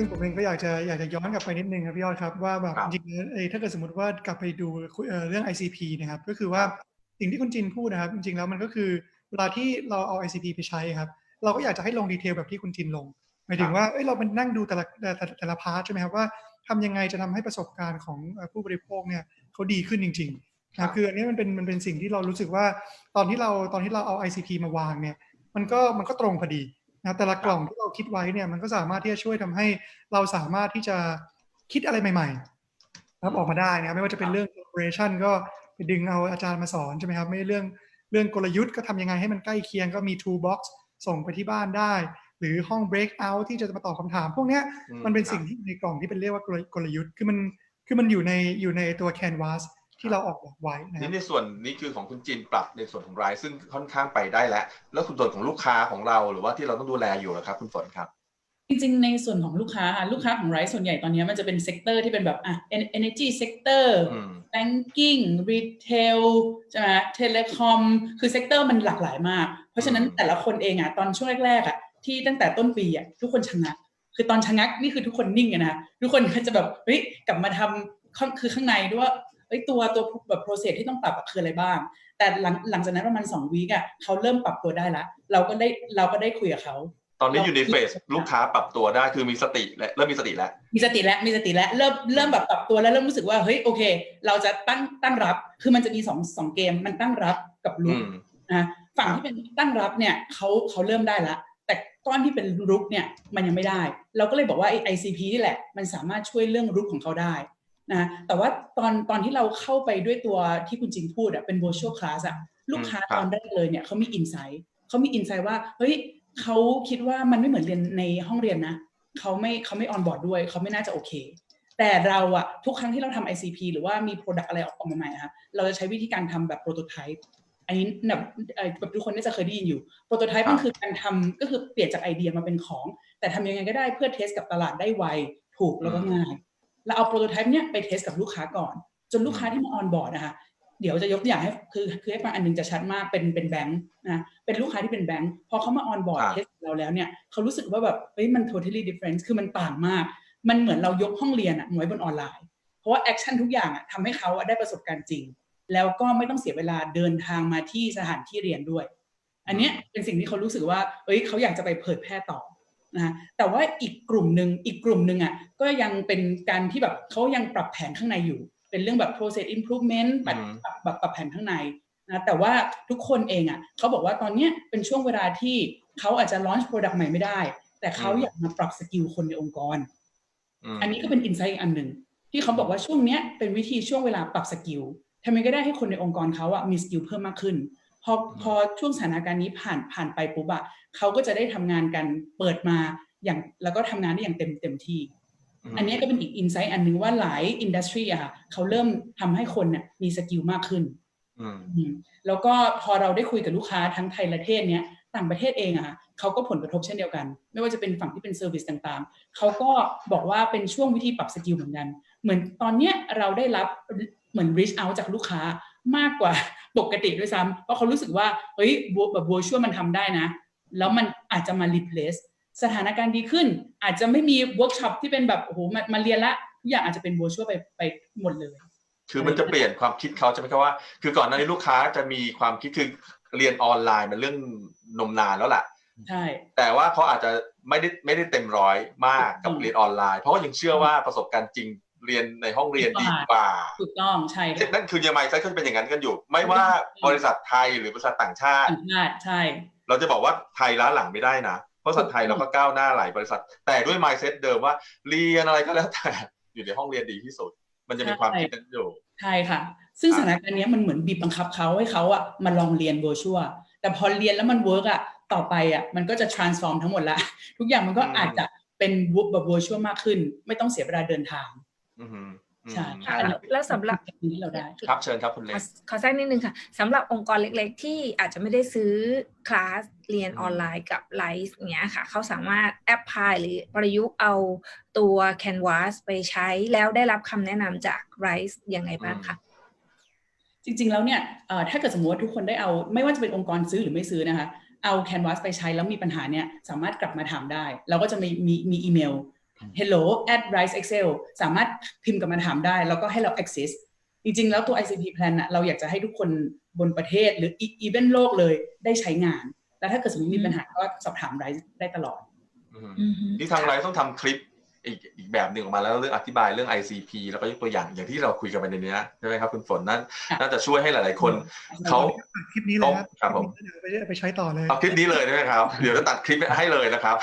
ซึ่งผมเองก็อยากจะอยากจะย้อนกลับไปนิดนึงครับพี่ยอดครับว่าแบบครับจริงๆเอ้ยถ้าเกิดสมมติว่ากลับไปดูคุยเอ่อเรื่อง ICP นะครับก็คือว่าสิ่งที่คุณจินพูดนะครับจริงๆแล้วมันก็คือเวลาที่เราเอา ICP ไปใช้ครับเราก็อยากจะให้ลงดีเทลแบบที่คุณจินลงหมายถึงว่าเอ้ยเราเป็นนั่งดูแต่ละแต่แต่แต่ละพาร์ทใช่ไหมครับว่าทำยังไงจะทำให้ประสบการณ์ของเอ่อผู้บริโภคเนี่ยเขาดีขึ้นจริงๆนะครับคืออันนี้มันเป็นมันเป็นสิ่งที่เรารู้สึกว่าตอนที่เราตอนที่เราเอา ICP มาวางเนี่ยมันก็มันก็ตรงพอดี นะครับแต่ละกล่องที่เราคิดไว้เนี่ยมันก็สามารถที่จะช่วยทำให้เราสามารถที่จะคิดอะไรใหม่ๆนะครับออกมาได้นะครับไม่ว่าจะเป็นเรื่อง operation ก็ไปดึงเอาอาจารย์มาสอนใช่ไหมครับ ไม่เรื่องเรื่องกลยุทธ์ก็ทำยังไงให้มันใกล้เคียงก็มี toolbox ส่งไปที่บ้านได้ หรือห้อง breakout ที่จะมาตอบคำถาม พวกเนี้ยอืมันเป็นครับสิ่งที่อยู่ในกล่องที่เป็นเรียกว่ากลกลยุทธ์คือมันคือมันอยู่ในอยู่ในตัว canvas ที่เราออกแบบไว้นะครันี่บในส่วนนี้คือของคุณจินปรับในส่วนของราย ซึ่งค่อนข้างไปได้แล้ว แล้วคุณส่วนของลูกค้าของเราหรือว่าที่เราต้องดูแลอยู่นะครับ คุณฝนครับจริงๆ ในส่วนของลูกค้าอะลูกค้าของไรส่วนใหญ่ตอนนี้มันจะเป็นเซกเตอร์ที่เป็นแบบอะ en- energy sector อืม banking retail ใช่ไหม telecom คือเซกเตอร์มันหลากหลายมาก เพราะฉะนั้นอืมแต่ละคนเองอะตอนช่วงแรกๆอะที่ตั้งแต่ต้นปีอะทุกคนชะงัก คือตอนชะงักนี่คือทุกคนนิ่งอะนะทุกคนก็จะแบบเฮ้ยกลับมาทำข้างคือข้างในด้วยว่า เฮ้ยตัวตัวแบบ process ที่ต้องปรับอะคืออะไรบ้าง แต่หลังหลังจากนั้นประมาณสองวีกอะเขาเริ่มปรับตัวได้ละเราก็ได้เราก็ได้คุยกับเขาตอนนี้อยู่ในเฟสลูกค้าปรับตัวได้คือมีสติและเริ่มมีสติแล้ว มีสติแล้วมีสติแล้วเริ่มเริ่มแบบปรับตัวแล้วเริ่มรู้สึกว่าเฮ้ยโอเค เราจะตั้งตั้งรับคือมันจะมีสองสองเกมมันตั้งรับกับลุอืกมนะฝั่งที่เป็นตั้งรับเนี่ยเขาเขาเริ่มได้ละ แต่ก้อนที่เป็นรุกเนี่ยมันยังไม่ได้ เราก็เลยบอกว่าไอ ICP นี่แหละ มันสามารถช่วยเรื่องรุกของเขาได้ นะแต่ว่าตอนตอนที่เราเข้าไปด้วยตัวที่คุณจิงพูดอะเป็น virtual class อะลูกค้าครับตอนแรกเลยเนี่ยเขามี insight เขามี insight ว่าเฮ้ยเขาคิดว่ามันไม่เหมือนเรียนในห้องเรียนนะเขาไม่เขาไม่ออนบอร์ดด้วยเขาไม่น่าจะโอเค แต่เราอะทุกครั้งที่เราทำ ICP หรือว่ามี Product อะไรออกมาใหม่นะคะเราจะใช้วิธีการทำแบบ Prototype อันนี้แบบเอ่อแบบทุกคนน่าจะเคยได้ยินอยู่ Prototype ครับมันคือการทำก็คือเปลี่ยนจากไอเดียมาเป็นของ แต่ทำยังไงก็ได้เพื่อเทสกับตลาดได้ไวถูกแล้วก็ง่าย เราเอา Prototype เนี้ยไปเทสกับลูกค้าก่อน จนลูกค้าที่มาออนบอร์ดนะคะเดี๋ยวจะยกตัวอย่างให้คือคือให้ฟังอันหนึงจะชัดมากเป็นเป็นแบงค์นะเป็นลูกค้าที่เป็นแบงค์พอเขามาออนบอร์ดครับเทสเราแล้วเนี่ยเขารู้สึกว่าแบบเฮ้ยมัน totally different คือมันต่างมาก มันเหมือนเรายกห้องเรียนอะมาไว้บนออนไลน์ เพราะว่าแอคชั่นทุกอย่างอะทำให้เขาอะได้ประสบการณ์จริง แล้วก็ไม่ต้องเสียเวลาเดินทางมาที่สถานที่เรียนด้วย อันเนี้ยเป็นสิ่งที่เขารู้สึกว่าเอ้ยเขาอยากจะไปเผยแพร่ต่อ นะแต่ว่าอีกกลุ่มหนึ่งอีกกลุ่มหนึ่งอะก็ยังเป็นการที่แบบเขายังปรับแผนข้างในอยู่ เป็นเรื่องแบบ process improvement ปรับอืมปรับปรับปรับแผนข้างในนะแต่ว่าทุกคนเองอะเขาบอกว่าตอนเนี้ยเป็นช่วงเวลาที่เขาอาจจะ launch product ใหม่ไม่ได้ แต่เขาอยากมาปรับสกิลคนในองค์กรอืมอันนี้ก็เป็นอินไซต์อีกอันหนึ่งที่เขาบอกว่าช่วงเนี้ยเป็นวิธีช่วงเวลาปรับสกิลทำยังไงก็ได้ให้คนในองค์กรเขาอะมีสกิลเพิ่มมากขึ้น พอพอช่วงสถานการณ์นี้ผ่านผ่านไปปุ๊บอะเขาก็จะได้ทำงานกันเปิดมาอย่างแล้วก็ทำงานได้อย่างเต็มเต็มที่มอันนี้ก็เป็นอีกอินไซต์อันหนึ่งว่าหลายอินดัสทรีอะค่ะเขาเริ่มทำให้คนเนี่ยมีสกิลมากขึ้นอืมอืมแล้วก็พอเราได้คุยกับลูกค้าทั้งไทยและเทศเนี้ยต่างประเทศเองอะค่ะเขาก็ผลกระทบเช่นเดียวกัน ไม่ว่าจะเป็นฝั่งที่เป็นเซอร์วิสต่างๆ เขาก็บอกว่าเป็นช่วงวิธีปรับสกิลเหมือนกัน เหมือนตอนเนี้ยเราได้รับเหมือน reach out จากลูกค้า มากกว่าปกติด้วยซ้ำเพราะเขารู้สึกว่าเฮ้ยแบบ virtual มันทำได้นะ แล้วมันอาจจะมา replace สถานการณ์ดีขึ้น อาจจะไม่มีเวิร์กช็อปที่เป็นแบบโอ้โหมามาเรียนละทุกอย่างอาจจะเป็น virtual ไปไปหมดเลย คือมันจะเปลี่ยนความคิดเขาใช่ไหมครับว่า คือก่อนหน้านี้ลูกค้าจะมีความคิดคือเรียนออนไลน์มันเรื่องนมนานแล้วแหละใช่แต่ว่าเขาอาจจะไม่ได้ไม่ได้เต็มร้อยมากกับอืมเรียนออนไลน์ เพราะว่ายังเชื่อว่าประสบการณ์จริง เรียนในห้องเรียนดีกว่าถูกต้องใช่ค่ะนั่นคือยังไงไซก็เป็นอย่างนั้นกันอยู่ ไม่ว่าบริษัทไทยหรือบริษัทต่างชาติต่างชาติใช่ เราจะบอกว่าไทยล้าหลังไม่ได้นะเพราะบริษัทไทยเราก็ก้าวหน้าหลายบริษัท แต่ด้วย mindset เดิมว่าเรียนอะไรก็แล้วแต่อยู่ในห้องเรียนดีที่สุด มันจะมีความคิดนั้นอยู่ใช่ค่ะ ซึ่งสถานการณ์เนี้ยมันเหมือนบีบบังคับเขาให้เขาอะมาลองเรียน virtual แต่พอเรียนแล้วมันเวิร์กอะต่อไปอะมันก็จะ transform ทั้งหมดละ ทุกอย่างมันก็อืมอาจจะเป็นแบบ virtual มากขึ้น ไม่ต้องเสียเวลาเดินทางอือหืออืม ใช่ค่ะอันนี้แล้วสำหรับที่เราได้ครับเชิญครับคุณเล็ขอกขอแทรกนิดนึงค่ะสำหรับองค์กรเล็ก ๆ ที่อาจจะไม่ได้ซื้อคลาสเรียนออนไลน์กับไลฟ์อย่างเงี้ยค่ะ เขาสามารถแอปพลายหรือประยุกต์เอาตัว Canvas ไปใช้แล้วได้รับคำแนะนำจาก Rise ยังไงบ้างคะจริง ๆ แล้วเนี่ยเอ่อถ้าเกิดสมมติว่าทุกคนได้เอา ไม่ว่าจะเป็นองค์กรซื้อหรือไม่ซื้อนะคะ เอา Canvas ไปใช้แล้วมีปัญหาเนี่ยสามารถกลับมาถามได้ เราก็จะมีมีมีอีเมล hello at rise excel สามารถพิมพ์กลับมาถามได้ แล้วก็ให้เรา access จริงๆ แล้วตัว ICP plan อะเราอยากจะให้ทุกคนบนประเทศหรืออีเวนโลกเลยได้ใช้งาน แล้วถ้าเกิดสมมติมีปัญหาก็สอบถาม rise ได้ตลอดอืมอือฮึที่ทางไลฟ์ต้องทำคลิป อีกอีกแบบหนึ่งออกมาแล้วเรื่องอธิบายเรื่อง ICP แล้วก็ยกตัวอย่างอย่างที่เราคุยกันไปในนี้ใช่ไหมครับคุณฝนนั่นค่ะน่าจะช่วยให้หลาย ๆ คนเขาคลิปนี้เลยครับครับผมคลิปนี้เดี๋ยวไปไปใช้ต่อเลยเอาคลิปนี้เลยได้ไหมครับ เดี๋ยวจะตัดคลิปให้เลยนะครับ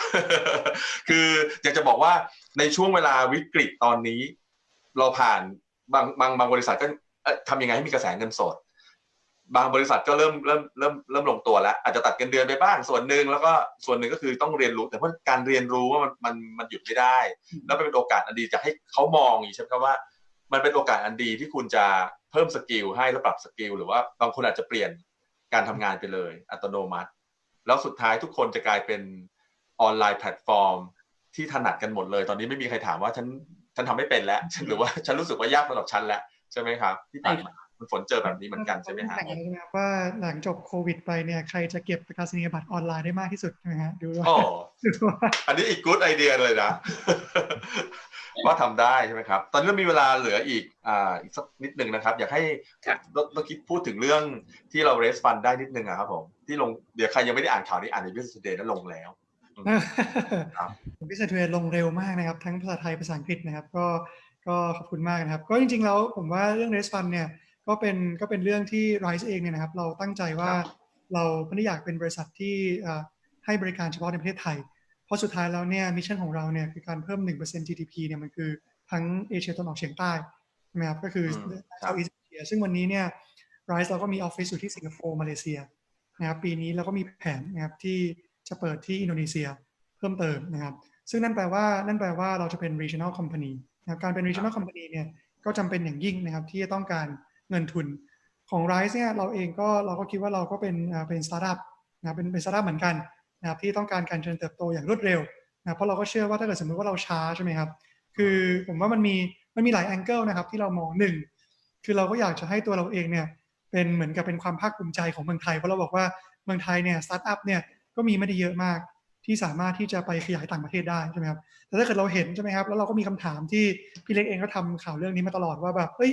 คืออยากจะบอกว่าในช่วงเวลาวิกฤตตอนนี้ เราผ่านบางบางบางบริษัทก็เอ่อทำยังไงให้มีกระแสเงินสด บางบริษัทก็เริ่มเริ่มเริ่มเริ่มลงตัวแล้ว อาจจะตัดเงินเดือนไปบ้างส่วนหนึ่งแล้วก็ส่วนหนึ่งก็คือต้องเรียนรู้ แต่เพราะการเรียนรู้ว่ามันมันมันหยุดไม่ได้ แล้วมันเป็นโอกาสอันดีจะให้เขามองอย่างนี้ใช่ไหมครับว่า มันเป็นโอกาสอันดีที่คุณจะเพิ่มสกิลให้แล้วปรับสกิลหรือว่าบางคนอาจจะเปลี่ยนการทำงานไปเลย อัตโนมัติ แล้วสุดท้ายทุกคนจะกลายเป็นออนไลน์แพลตฟอร์ม ที่ถนัดกันหมดเลย ตอนนี้ไม่มีใครถามว่าฉันฉันทำไม่เป็นแล้วหรือว่าฉันรู้สึกว่ายากสำหรับฉันแล้วใช่ไหมครับที่ผ่านมา คุณฝนเจอแบบนี้เหมือนกันใช่ไหมฮะแข่งกันใช่ไหมครับว่าหลังจบโควิดไปเนี่ยใครจะเก็บประกาศนียบัตรออนไลน์ได้มากที่สุดใช่ไหมฮะดูว่าโอ้ดูว่าอันนี้อีกกู๊ดไอเดียเลยนะว่าทำได้ใช่ไหมครับ ตอนนี้เรามีเวลาเหลืออีกอ่าอีกสักนิดหนึ่งนะครับ อยากให้ครับเราเราคิดพูดถึงเรื่องที่เรา raise fund ได้นิดนึงอะครับผมที่ลงเดี๋ยวใครยังไม่ได้อ่านข่าวนี้อ่านใน Business Today นั้นลงแล้วครับพิเศษเวลงเร็วมากนะครับ ทั้งภาษาไทยภาษาอังกฤษนะครับ ก็ก็ขอบคุณมากนะครับ ก็จริงๆแล้วผมว่าเรื่อง raise fund เนี่ย ก็เป็นก็เป็นเรื่องที่ Rise เองเนี่ยนะครับ เราตั้งใจว่าครับเราไม่ได้อยากเป็นบริษัทที่เอ่อให้บริการเฉพาะในประเทศไทย เพราะสุดท้ายแล้วเนี่ยมิชชั่นของเราเนี่ยคือการเพิ่ม 1% GDP เนี่ยมันคือทั้งเอเชียตะวันออกเฉียงใต้ใช่ไหมครับก็คืออืมครับเซาท์อีสเชียซึ่งวันนี้เนี่ย Rise เราก็มีออฟฟิศอยู่ที่สิงคโปร์มาเลเซียนะครับปีนี้เราก็มีแผนนะครับที่จะเปิดที่อินโดนีเซียเพิ่มเติมนะครับ ซึ่งนั่นแปลว่านั่นแปลว่าเราจะเป็น regional company นะครับการเป็น regional company เนี่ยก็จำเป็นอย่างยิ่งนะครับที่จะต้องการ เงินทุนของ Rise เนี่ยเราเองก็เราก็คิดว่าเราก็เป็นเป็นสตาร์ทอัพนะเป็นเป็นสตาร์ทอัพเหมือนกันนะครับที่ต้องการการเจริญเติบโตอย่างรวดเร็วนะเพราะเราก็เชื่อว่าถ้าเกิดสมมติว่าเราช้าใช่ไหมครับคือผมว่ามันมีมันมีหลายแองเกิลนะครับที่เรามองหนึ่งคือเราก็อยากจะให้ตัวเราเองเนี่ยเป็นเหมือนกับเป็นความภาคภูมิใจของเมืองไทยเพราะเราบอกว่าเมืองไทยเนี่ยสตาร์ทอัพเนี่ยก็มีไม่ได้เยอะมาก ที่สามารถที่จะไปขยายต่างประเทศได้ใช่ไหมครับแต่ถ้าเกิดเราเห็นใช่ไหมครับ แล้วเราก็มีคำถามที่พี่เล็กเองก็ทำข่าวเรื่องนี้มาตลอดว่าแบบเฮ้ย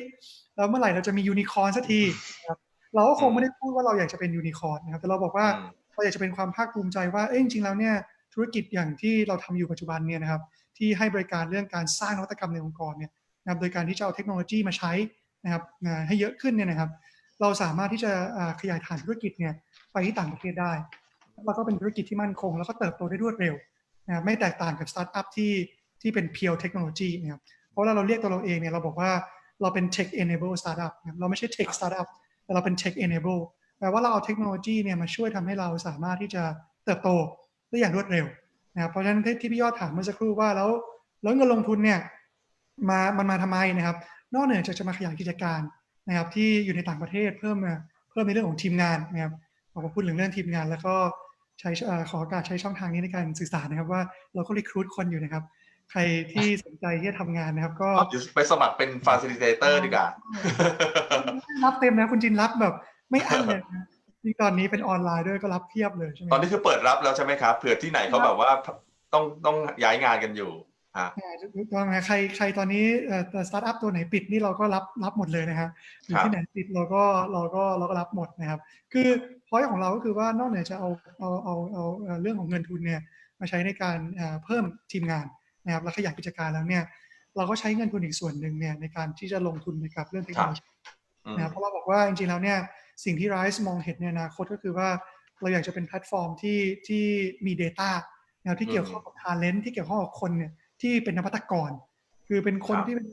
แล้วเมื่อไหร่เราจะมียูนิคอร์นสักทีนะครับเราก็คงไม่ได้พูดว่าเราอยากจะเป็นยูนิคอร์นนะครับ แต่เราบอกว่าอืมเราอยากจะเป็นความภาคภูมิใจว่าเอ้ยจริงๆแล้วเนี่ยธุรกิจอย่างที่เราทำอยู่ปัจจุบันเนี่ยนะครับ ที่ให้บริการเรื่องการสร้างนวัตกรรมในองค์กรเนี่ยนะครับโดยการที่จะเอาเทคโนโลยีมาใช้นะครับอ่าให้เยอะขึ้นเนี่ยนะครับ เราสามารถที่จะอ่าขยายฐานธุรกิจเนี่ยไปที่ต่างประเทศได้ แล้วก็เป็นธุรกิจที่มั่นคง แล้วก็เติบโตได้รวดเร็วนะครับไม่แตกต่างกับสตาร์ทอัพที่ที่เป็นเพียวเทคโนโลยีนะครับเพราะเวลาเราเรียกตัวเราเองเนี่ยเราบอกว่าเราเป็น tech enable startup นะครับเราไม่ใช่ tech startup แต่เราเป็น tech enable แปลว่าเราเอาเทคโนโลยีเนี่ยมาช่วยทำให้เราสามารถที่จะเติบโตได้อย่างรวดเร็วนะครับเพราะฉะนั้นที่พี่ยอดถามเมื่อสักครู่ว่าแล้วแล้วเงินลงทุนเนี่ยมามันมาทำไมนะครับ นอกเหนือจากจะมาขยายกิจการนะครับที่อยู่ในต่างประเทศเพิ่มเพิ่มในเรื่องของทีมงานนะครับ พอมาพูดถึงเรื่องทีมงาน แล้วก็ใช้เอ่อขอโอกาสใช้ช่องทางนี้ในการสื่อสารนะครับ ว่าเราก็รีครูดคนอยู่นะครับ ใครที่สนใจที่จะทำงานนะครับ ก็เดี๋ยวไปสมัครเป็น facilitator ดีกว่ารับเต็มนะคุณจินรับแบบไม่อั้นเลยนะที่ตอนนี้เป็นออนไลน์ด้วยก็รับเพียบเลยใช่ไหมตอนนี้คือเปิดรับแล้วใช่ไหมครับเผื่อที่ไหนเขาแบบว่าต้องต้องย้ายงานกันอยู่ฮะอ่าถูก ต้องนะใครใครตอนนี้สตาร์ทอัพตัวไหนปิดนี่เราก็รับรับหมดเลยนะฮะหรือครับที่ไหนปิดเราก็เราก็เราก็รับหมดนะครับ คือพอยของเราก็คือว่านอกเหนือจะเอาเอาเอาเอาเอาเรื่องของเงินทุนเนี่ยมาใช้ในการเอ่อเพิ่มทีมงานนะครับและขยายกิจการแล้วเนี่ยเราก็ใช้เงินทุนอีกส่วนหนึ่งเนี่ยในการที่จะลงทุนในกับเรื่องเทคโนโลยีอืมนะครับเพราะเราบอกว่าจริงๆแล้วเนี่ยสิ่งที่ Rise มองเห็นในอนาคตก็คือว่าเราอยากจะเป็นแพลตฟอร์มที่ที่มี Data นะครับที่เกี่ยวข้องกับ Talent ที่เกี่ยวข้องกับคนเนี่ย ที่เป็นนวัตกร คือเป็นคนครับที่เป็น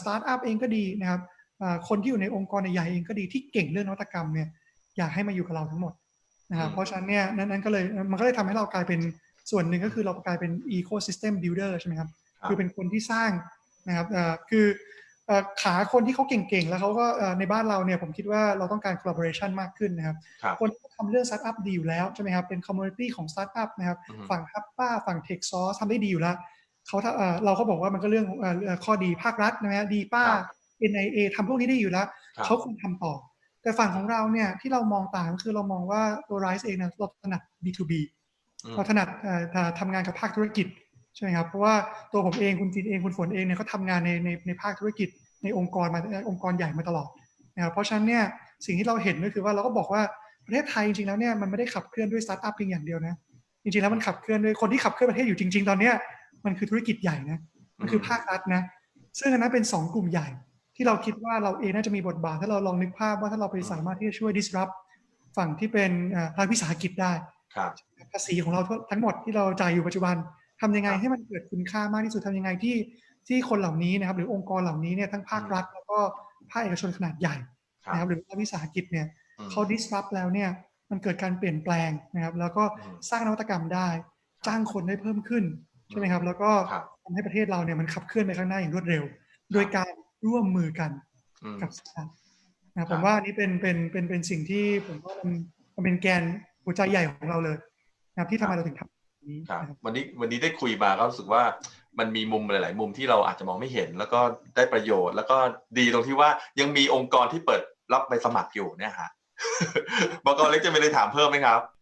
สตาร์ทอัพเองก็ดีนะครับเอ่อคนที่อยู่ในองค์กรใหญ่ๆเองก็ดีที่เก่งเรื่องนวัตกรรมเนี่ยอยากให้มาอยู่กับเราทั้งหมดนะครับเพราะฉะนั้นเนี่ยนั้นนั้นก็เลยมันก็เลยทำให้เรากลายเป็นส่วนหนึ่งก็คือเรากลายเป็น ecosystem builder ใช่ไหมครับครับคือเป็นคนที่สร้างนะครับเอ่อคือเอ่อขาคนที่เขาเก่งๆ แล้วเขาก็เอ่อในบ้านเราเนี่ยผมคิดว่าเราต้องการ collaboration มากขึ้นนะครับครับ คนที่ทำเรื่อง startup ดีอยู่แล้วใช่ไหมครับเป็น community ของ startup นะครับอือฮึฝั่งฮับป้าฝั่ง tech source ทำได้ดีอยู่แล้ว เขาถ้าเอ่อเราก็บอกว่ามันก็เรื่องเอ่อเอ่อข้อดีภาครัฐนะฮะดีป้าครับ NIA ทำพวกนี้ได้อยู่แล้วครับเขาควรทำต่อ แต่ฝั่งของเราเนี่ยที่เรามองต่างก็คือเรามองว่าตัว Rise เองเนี่ยเราถนัด B2B อืมเราถนัดเอ่อทำงานกับภาคธุรกิจใช่ไหมครับเพราะว่าตัวผมเองคุณจินเองคุณฝนเองเนี่ยก็ทำงานในในในภาคธุรกิจ ในองค์กรมาองค์กรใหญ่มาตลอดนะครับเพราะฉะนั้นเนี่ยสิ่งที่เราเห็นก็คือว่าเราก็บอกว่าประเทศไทยจริงๆแล้วเนี่ยมันไม่ได้ขับเคลื่อนด้วยสตาร์ทอัพเพียงอย่างเดียวนะจริงๆแล้วมันขับเคลื่อนด้วยคนที่ขับเคลื่อนประเทศอยู่จริง ๆ ตอนเนี้ย มันคือธุรกิจใหญ่นะมันคือภาครัฐนะซึ่งอันนั้นเป็นสองกลุ่มใหญ่ ที่เราคิดว่าเราเองน่าจะมีบทบาท ถ้าเราลองนึกภาพว่าถ้าเราไปสามารถที่จะช่วย disrupt ฝั่งที่เป็นเอ่อภาควิสาหกิจได้ครับภาษีของเราทั้งหมดที่เราจ่ายอยู่ปัจจุบันทำยังไงครับให้มันเกิดคุณค่ามากที่สุดทำยังไงที่ที่คนเหล่านี้นะครับ หรือองค์กรเหล่านี้เนี่ยทั้งภาครัฐ แล้วก็ภาคเอกชนขนาดใหญ่ครับนะครับหรือภาควิสาหกิจเนี่ยอืมเขา disrupt แล้วเนี่ยมันเกิดการเปลี่ยนแปลงนะครับ แล้วก็อืมสร้างนวัตกรรมได้ จ้างคนได้เพิ่มขึ้น ใช่ไหมครับ แล้วก็ครับทำให้ประเทศเราเนี่ยมันขับเคลื่อนไปข้างหน้าอย่างรวดเร็ว โดยการร่วมมือกันอืมกับสตาร์ทนะครับคผรับมว่าอันนี้เป็นเป็นเป็นเป็นสิ่งที่ผมว่ามันมันเป็นแกนหัวใจใหญ่ของเราเลยนะครับที่ทำไมเราถึงทำแบบนี้ครับนะครับวันนี้วันนี้ได้คุยมาก็รู้สึกว่ามันมีมุมหลาย ๆ มุมที่เราอาจจะมองไม่เห็น แล้วก็ได้ประโยชน์ แล้วก็ดีตรงที่ว่ายังมีองค์กรที่เปิดรับใบสมัครอยู่เนี่ยฮะบกเล็กจะไม่ได้ถามเพิ่มไหมครับน้ง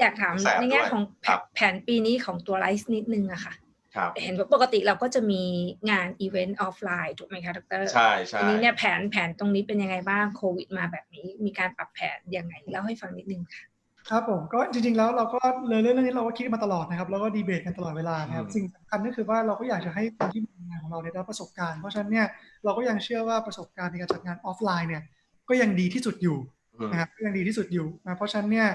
อยากถามแสบในแง่ด้วยของแผครับแผนปีนี้ของตัวไลฟ์นิดนึงอะค่ะครับเห็นว่าปกติเราก็จะมีงานอีเวนต์ออฟไลน์ถูกไหมคะดรใช่ใช่ทีนี้เนี่ยแผนแผนตรงนี้เป็นยังไงบ้างโควิดมาแบบนี้ มีการปรับแผนยังไงเล่าให้ฟังนิดนึงค่ะครับผมก็จริงๆแล้วเราก็เลยเรื่องนี้เราก็คิดมาตลอดนะครับแล้วก็ดีเบตกันตลอดเวลานะครับสิ่งสำคัญก็คือว่าเราก็อยากจะให้คนที่มีงานของเราเนี่ยได้ประสบการณ์เพราะฉะนั้นเนี่ยเราก็ยังเชื่อว่าประสบการณ์ในการจัดงานออฟไลน์เนี่ยก็ยังดีที่สุดอยู่อืมนะครับก็ยังดีที่สุดอยู่นะเพราะฉะนั้นเนี่ย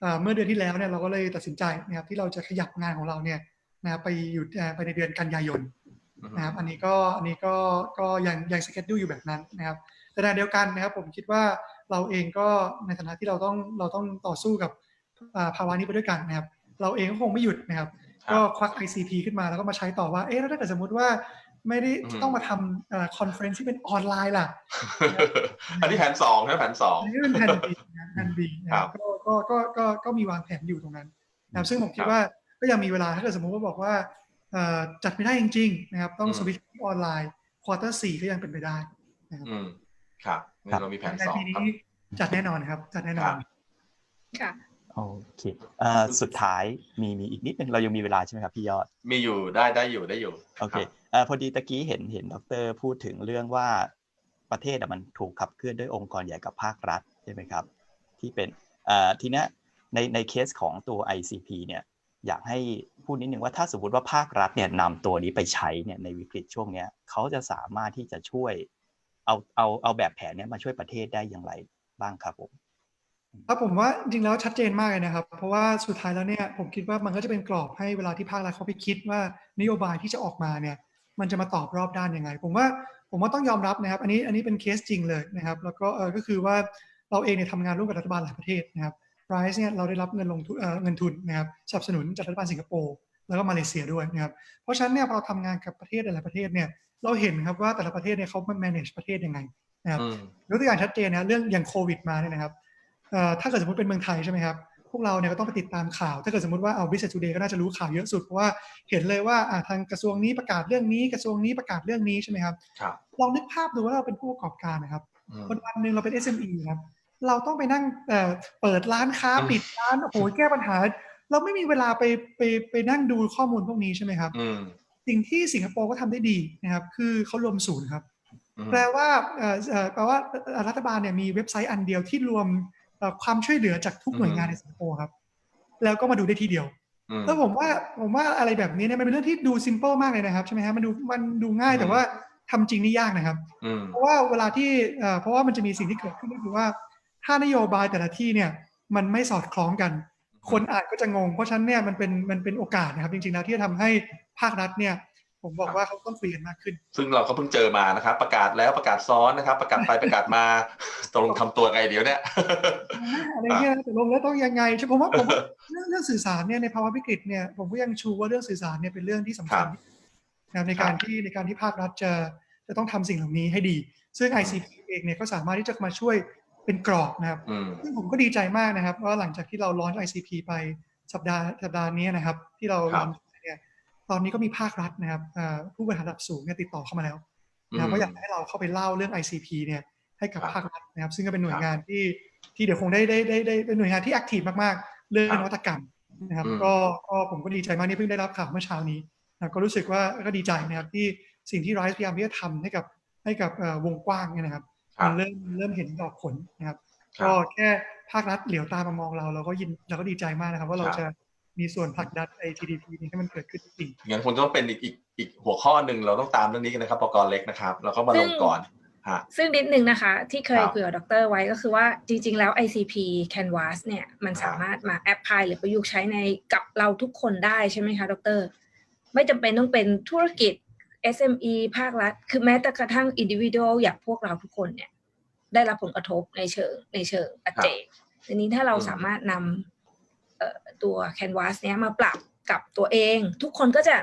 เอ่อเมื่อเดือนที่แล้วเนี่ยเราก็เลยตัดสินใจนะครับที่เราจะขยับงานของเราเนี่ยนะครับไปอยู่เอ่อไปในเดือนกันยายนนะครับอันนี้ก็อันนี้ก็ก็ยังยังสเก็ตดูอยู่แบบนั้นนะครับแต่ในขณะเดียวกันนะครับผมคิดว่าเราเองก็ในฐานะที่เราต้องเราต้องต่อสู้กับอ่าภาวะนี้ไปด้วยกันนะครับ เราเองก็คงไม่หยุดนะครับครับก็ควัก ICP ขึ้นมาแล้วก็มาใช้ต่อว่าเอ๊ะแล้วถ้าเกิดสมมติว่าไม่ได้อืมต้องมาทำคอนเฟรนซ์ที่เป็นออนไลน์ล่ะ อันนี้แผนสองใช่ไหมแผนสองอันนี้เป็นแผน B นะแผน B นะครับก็ ก็ก็ก็ก็มีวางแผนอยู่ตรงนั้นนะครับซึ่งผมคิดครับว่าก็ยังมีเวลาถ้าเกิดสมมติว่าบอกว่าเอ่อจัดไม่ได้จริง ๆ นะครับ ต้องอืมสวิตช์ออนไลน์ควอเตอร์สี่ก็ยังเป็นไปได้นะครับอืมครับงั้นเรามีแผนในสองปีครับนี้จัดแน่นอนครับ จัดแน่นอนค่ะโอเคเอ่อสุดท้ายมีมีอีกนิดนึงเรายังมีเวลาใช่ไหมครับพี่ยอด มีอยู่ได้ได้อยู่ได้อยู่โอเครับเอ่อพอดีตะกี้เห็นเห็นดรพูดถึงเรื่องว่าประเทศอะมันถูกขับเคลื่อนด้วยองค์กรใหญ่กับภาครัฐใช่ไหมครับ ที่เป็นเอ่อ ทีนี้ในในเคสของตัว ICP เนี่ยอยากให้พูดนิดนึงว่าถ้าสมมติว่าภาครัฐเนี่ยนำตัวนี้ไปใช้เนี่ยในวิกฤตช่วงเนี้ยเขาจะสามารถที่จะช่วยเอาเอาเอาแบบแผนเนี้ยมาช่วยประเทศได้อย่างไรบ้างครับผมครับผมว่าจริงแล้วชัดเจนมากเลยนะครับ เพราะว่าสุดท้ายแล้วเนี่ยผมคิดว่ามันก็จะเป็นกรอบให้เวลาที่ภาครัฐเขาไปคิดว่านโยบายที่จะออกมาเนี่ยมันจะมาตอบรอบด้านยังไง ผมว่าผมว่าต้องยอมรับนะครับ อันนี้อันนี้เป็นเคสจริงเลยนะครับ แล้วก็เออก็คือว่า เราเองเนี่ยทำงานร่วมกับรัฐบาลหลายประเทศนะครับ Rise เนี่ยเราได้รับเงินลงทุนเอ่อเงินทุนนะครับสนับสนุนจากรัฐบาลสิงคโปร์แล้วก็มาเลเซียด้วยนะครับ เพราะฉะนั้นเนี่ยพอเราทำงานกับประเทศหลายๆประเทศเนี่ยเราเห็นครับว่าแต่ละประเทศเนี่ยเขา manage ประเทศยังไงนะครับอืมยกตัวอย่างชัดเจนนะเรื่องอย่างโควิดมาเนี่ยนะครับเอ่อถ้าเกิดสมมติเป็นเมืองไทยใช่ไหมครับพวกเราเนี่ยก็ต้องไปติดตามข่าว ถ้าเกิดสมมติว่าเอา Business Today ก็น่าจะรู้ข่าวเยอะสุด เพราะว่าเห็นเลยว่าอ่าทางกระทรวงนี้ประกาศเรื่องนี้กระทรวงนี้ประกาศเรื่องนี้ใช่ไหมครับครับลองนึกภาพดูว่าเราเป็นผู้ประกอบการนะครับอืมวันวันๆหนึ่งเราเป็น SME ครับ เราต้องไปนั่งเอ่อเปิดร้านค้าอืมปิดร้านโอ้โหแก้ปัญหา เราไม่มีเวลาไปไปไปนั่งดูข้อมูลพวกนี้ใช่ไหมครับอืมสิ่งที่สิงคโปร์ก็ทำได้ดีนะครับ คือเขารวมศูนย์ครับอืมแปลว่าเอ่อเอ่อแปลว่ารัฐบาลเนี่ยมีเว็บไซต์อันเดียวที่รวมเอ่อความช่วยเหลือจากทุกหน่วยงานในสิงคโปร์ครับ แล้วก็มาดูได้ทีเดียวอืมแล้วผมว่าผมว่าอะไรแบบนี้เนี่ยมันเป็นเรื่องที่ดูซิมเ l ิลมากเลยนะครับใช่ไหมฮะมันดูมันดูง่ายอืมแต่ว่าทำจริงนี่ยากนะครับอืมเพราะว่าเวลาที่เอ่อเพราะว่ามันจะมีสิ่งที่เกิดขึ้นก็คือว่า ถ้านโยบายแต่ละที่เนี่ยมันไม่สอดคล้องกัน คนอ่านก็จะงง เพราะฉะนั้นเนี่ยมันเป็นมันเป็นโอกาสนะครับ จริงๆแล้วที่จะทำให้ภาครัฐเนี่ยผมบอกว่าเขาต้องคุยกันมากขึ้น ซึ่งเราก็เพิ่งเจอมานะครับ ประกาศแล้วประกาศซ้อนนะครับ ประกาศไปประกาศมาตกลงทำตัวไงเดี๋ยวเนี่ยอะไรเงี้ยตกลงแล้วต้องยังไงใช่ผมว่าผมว่าเรื่องเรื่องสื่อสารเนี่ยในภาวะวิกฤตเนี่ยผมก็ยังชูว่าเรื่องสื่อสารเนี่ยเป็นเรื่องที่สำคัญนะครับในการที่ในการที่ภาครัฐจะจะต้องทำสิ่งเหล่านี้ให้ดี ซึ่ง ICP เองเนี่ยก็สามารถที่จะมาช่วย เป็นกรอบนะครับอืมซึ่งผมก็ดีใจมากนะครับว่าหลังจากที่เราลอน ICP ไปสัปดาห์สัปดาห์นี้นะครับ ที่เราครับเนี่ยตอนนี้ก็มีภาครัฐนะครับเอ่อผู้บริหารระดับสูงเนี่ยติดต่อเข้ามาแล้วนะครับว่าอยากให้เราเข้าไปเล่าเรื่อง ICP เนี่ยให้กับครับภาครัฐนะครับ ซึ่งก็เป็นหน่วยครับงานที่ที่เดี๋ยวคงได้ได้ได้ได้เป็นหน่วยงานที่แอคทีฟมากๆ เรื่องครับนวัตกรรมนะครับอืมก็ก็ผมก็ดีใจมากนี่เพิ่งได้รับข่าวเมื่อเช้านี้นะก็รู้สึกว่าก็ดีใจนะครับที่สิ่งที่ Rise พยายามที่จะทำให้กับให้กับเอ่อวงกว้างเนี่ยนะครับครับ มันเริ่มเริ่มเห็นดอกผลนะครับครับก็แค่ภาครัฐเหลียวตามมามองเราเราก็ยินเราก็ดีใจมากนะครับ ว่าเราครับจะมีส่วนผลักดันไอ TDP นี้ให้มันเกิดขึ้นจริงงั้นคงต้องเป็นอีกอีกอีกหัวข้อหนึ่งเราต้องตามเรื่องนี้กันนะครับปกรณ์เล็กนะครับแล้วก็มาลงก่อนฮะซึ่งนิดนึงนะคะ ที่เคยครับคุยกับดรไว้ก็คือว่าจริง ๆ แล้ว ICP Canvas เนี่ย มันครับสามารถมาแอพพลายหรือประยุกต์ใช้ในกับเราทุกคนได้ใช่ไหมคะดร ไม่จำเป็นต้องเป็นธุรกิจ SME ภาครัฐ คือแม้แต่กระทั่ง individual อย่างพวกเราทุกคนเนี่ย ได้รับผลกระทบในเชิงในเชิงปัจเจกทีนี้ถ้าเราอืมสามารถนำเอ่อตัว Canvas เนี้ยมาปรับกับตัวเอง ทุกคนก็จะ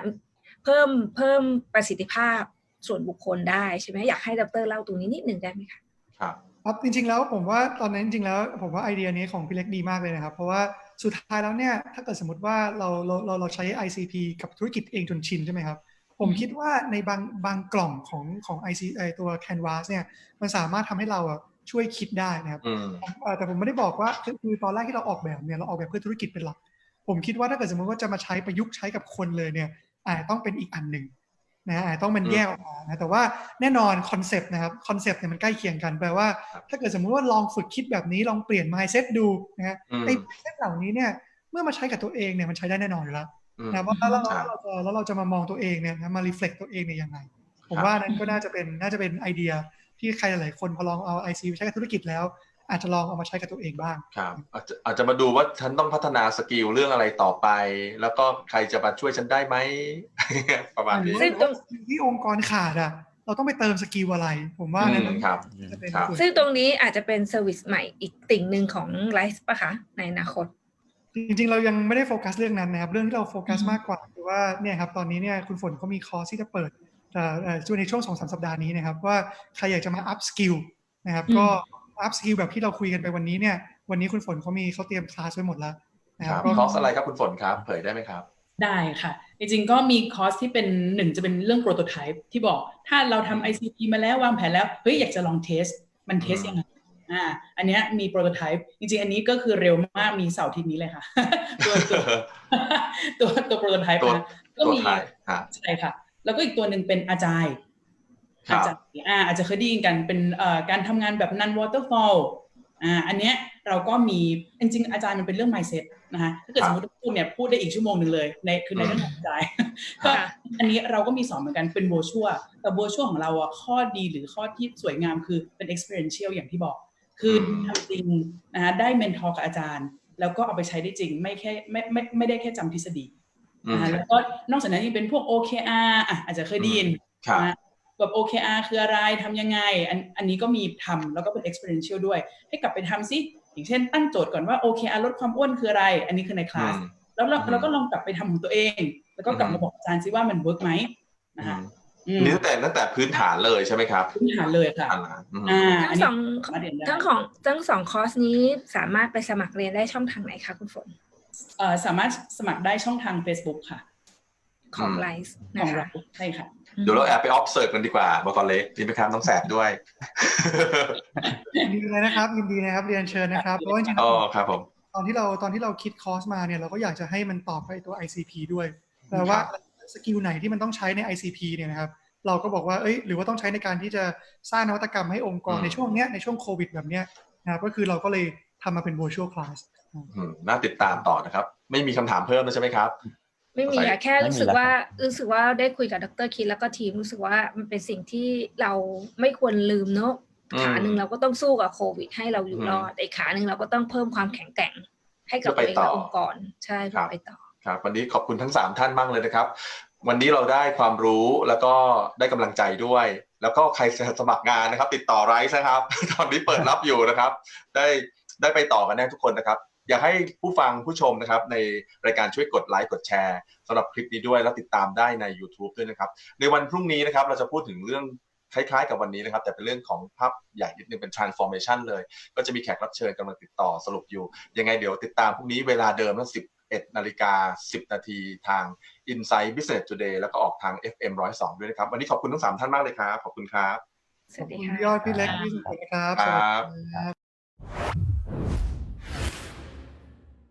เพิ่มเพิ่มประสิทธิภาพส่วนบุคคลได้ใช่ไหมอยากให้ดรเล่าตรงนี้นิดหนึ่งได้ไหมคะครับๆครับจริงๆแล้วผมว่าตอนนั้นจริงๆแล้วผมว่าไอเดียนี้ของพี่เล็กดีมากเลยนะครับ เพราะว่าสุดท้ายแล้วเนี่ยถ้าเกิดสมมติว่าเราเราเราเราใช้ ICP กับธุรกิจเองจนชินใช่ไหมครับ ผมคิดว่าในบางบางกล่องของของ IC ไอตัว Canvas เนี่ยมันสามารถทำให้เราอะช่วยคิดได้นะครับอืมเอ่อแต่ผมไม่ได้บอกว่าคือคือตอนแรกที่เราออกแบบเนี่ยเราออกแบบเพื่อธุรกิจเป็นหลัก ผมคิดว่าถ้าเกิดสมมติว่าจะมาใช้ประยุกต์ใช้กับคนเลยเนี่ยอาจจะต้องเป็นอีกอันหนึ่งนะอาจจะต้องมันอืมแยกออกมานะแต่ว่าแน่นอนคอนเซปต์นะครับคอนเซปต์เนี่ยมันใกล้เคียงกันแปลว่าครับถ้าเกิดสมมุติว่าลองฝึกคิดแบบนี้ลองเปลี่ยน mindset ดูนะฮะอืมไอ้ mindset เหล่านี้เนี่ยเมื่อมาใช้กับตัวเองเนี่ยมันใช้ได้แน่นอนอยู่แล้วอืม นะว่าแล้วเราครัแล้บวเราจะแล้วเราจะมามองตัวเองเนี่ยนะมา reflect ตัวเองเนี่ยยังไง ผมครับว่านั้นก็น่าจะเป็นน่าจะเป็นไอเดียที่ใครหลายๆคนพอลองเอา IC ไปใช้กับธุรกิจแล้ว อาจจะลองเอามาใช้กับตัวเองบ้างครับอาจจะอาจจะมาดูว่าฉันต้องพัฒนาสกิลเรื่องอะไรต่อไป แล้วก็ใครจะมาช่วยฉันได้ไหมประมาณนี้ซึ่งตรงที่องค์กรขาดอะเราต้องไปเติมสกิลอะไร ผมว่าอืนั่นมครับจะเป็นครับส่วนซึ่งตรงนี้อาจจะเป็นเซอร์วิสใหม่อีกติ่งหนึ่งของไลฟ์ปะคะในอนาคต จริงๆ เรายังไม่ได้โฟกัสเรื่องนั้นนะครับ เรื่องที่เราโฟกัสอืมมากกว่าคือว่าเนี่ยครับตอนนี้เนี่ยคุณฝนเขามีคอร์สที่จะเปิดเอ่อเอ่อช่วงในช่วงสองสามสัปดาห์นี้นะครับ ว่าใครอยากจะมาอัพสกิลนะครับ ก็อัพสกิลแบบที่เราคุยกันไปวันนี้เนี่ย วันนี้คุณฝนเขามีเขาเตรียมคลาสไว้หมดแล้วนะคครัรับบก็คอร์สอะไรครับคุณฝนครับ เผยได้ไหมครับ ได้ค่ะ จริงๆก็มีคอร์สที่เป็นหนึ่งจะเป็นเรื่องโปรโตไทป์ที่บอก ถ้าเราทำ ICP มาแล้ววางแผนแล้วเฮ้ยอยากจะลองเทส มันเทสยังไง อ่า อันเนี้ยมีโปรโตไทป์จริงๆ อันนี้ก็คือเร็วมากมีเสาร์อาทิตย์นี้เลยค่ะ ตัวตัวตัวตัวโปรโตไทป์ตัวนะก็ตัวมีท้ายฮะใช่ค่ะ แล้วก็อีกตัวหนึ่งเป็นอาจายครัอาบจารย์อ่าอาจจะเคยได้ยินกันเป็นเอ่อการทำงานแบบ non waterfall อ่าอันเนี้ยเราก็มีจริงๆอาจารย์มันเป็นเรื่อง mindset นะคะถ้าเกิดครัสบมมติพูดเนี่ยพูดได้อีกชั่วโมงหนึ่งเลยในคือในเรื่องของอาจารย์ก็ค่ะอันนี้เราก็มีสอนเหมือนกันเป็นโบชัวแต่โบชัวของเราอะข้อดีหรือข้อที่สวยงามคือเป็น experiential อย่างที่บอก คือทำจริงนะคะได้เมนทอร์กับอาจารย์ แล้วก็เอาไปใช้ได้จริงไม่แค่ไม่ไม่ไม่ได้แค่จำทฤษฎีอืมนะคะแล้วก็นอกจากนั้นยังเป็นพวก OKR อะอาจจะเคยได้ยินครับนะแบบ OKR คืออะไรทำยังไง อันอันนี้ก็มีทำแล้วก็เป็น experiential ด้วย ให้กลับไปทำซิอย่างเช่น ตั้งโจทย์ก่อนว่า OKR ลดความอ้วนคืออะไร อันนี้คือในคลาสอืมแล้วเราอืมเราก็ลองกลับไปทำของตัวเอง แล้วก็กลับอืมมาบอกอาจารย์ซิว่ามันเวิร์กไหมอืนะคะมอืม นี่ตั้งแต่ตั้งแต่พื้นฐานเลยใช่ไหมครับ พื้นฐานเลยค่ะอ่าอืมอ่าทั้งสองสามารถเรียนได้ทั้งของทั้งสองคอร์สนี้สามารถไปสมัครเรียนได้ช่องทางไหนคะคุณฝนเอ่อสามารถสมัครได้ช่องทาง Facebook ค่ะ ของอืมไลฟ์ขนะองคะเราใช่ค่ะ เดี๋ยวเราแอบไป observe กันดีกว่าบกรเล็กดีไหมครับน้องแสบด้วยยินดีเลยนะครับยินดีนะครับเรียนเชิญนะครับเพราะว่าจริงๆอ๋อครับผมตอนที่เราตอนที่เราคิดคอร์สมาเนี่ยเราก็อยากจะให้มันตอบไปตัว ICP ด้วยแปลว่า สกิลไหนที่มันต้องใช้ใน ICP เนี่ยนะครับ เราก็บอกว่าเอ้ยหรือว่าต้องใช้ในการที่จะสร้างนวัตกรรมให้องค์กรอืมในช่วงเนี้ยในช่วงโควิดแบบเนี้ยนะครับก็คือเราก็เลยทำมาเป็น virtual class อืมน่าติดตามต่อนะครับ ไม่มีคำถามเพิ่มแล้วใช่ไหมครับไม่มีอะแค่ไม่มีรู้สึกแล้วว่ารู้สึกว่าได้คุยกับดรคิดแล้วก็ทีมรู้สึกว่ามันเป็นสิ่งที่เราไม่ควรลืมเนอะอืมขาหนึ่งเราก็ต้องสู้กับโควิด ให้เราอยู่อืมรอดอีกขาหนึ่งเราก็ต้องเพิ่มความแข็งแกร่งให้กับเพื่ตัวอเอไปงต่อและองค์กรใช่ครัเพื่อบไปต่อ ครับวันนี้ขอบคุณทั้ง 3 ท่านมากเลยนะครับ วันนี้เราได้ความรู้แล้วก็ได้กำลังใจด้วย แล้วก็ใครจะสมัครงานนะครับ ติดต่อไรซ์นะครับ ตอนนี้เปิดรับอยู่นะครับ ได้ได้ไปต่อกันแน่ทุกคนนะครับอยากให้ผู้ฟังผู้ชมนะครับ ในรายการช่วยกดไลค์กดแชร์สำหรับคลิปนี้ด้วยแล้วติดตามได้ใน YouTube ด้วยนะครับ ในวันพรุ่งนี้นะครับ เราจะพูดถึงเรื่องคล้ายๆ กับวันนี้นะครับ แต่เป็นเรื่องของภาพใหญ่นิดนึงเป็น transformation เลย ก็จะมีแขกรับเชิญกำลังติดต่อสรุปอยู่ ยังไงเดี๋ยวติดตามพรุ่งนี้เวลาเดิมทั้งสิบ 11นาฬิกา10 นาทีทาง Inside Business Today แล้วก็ออกทาง FM 102 ด้วยนะครับ วันนี้ขอบคุณทั้ง3ท่านมากเลยครับ ขอบคุณครับ สวัสดีขอบคุณค่ะพี่ยอดพี่เล็กพี่สุขนะครับครับสวัสดีครับ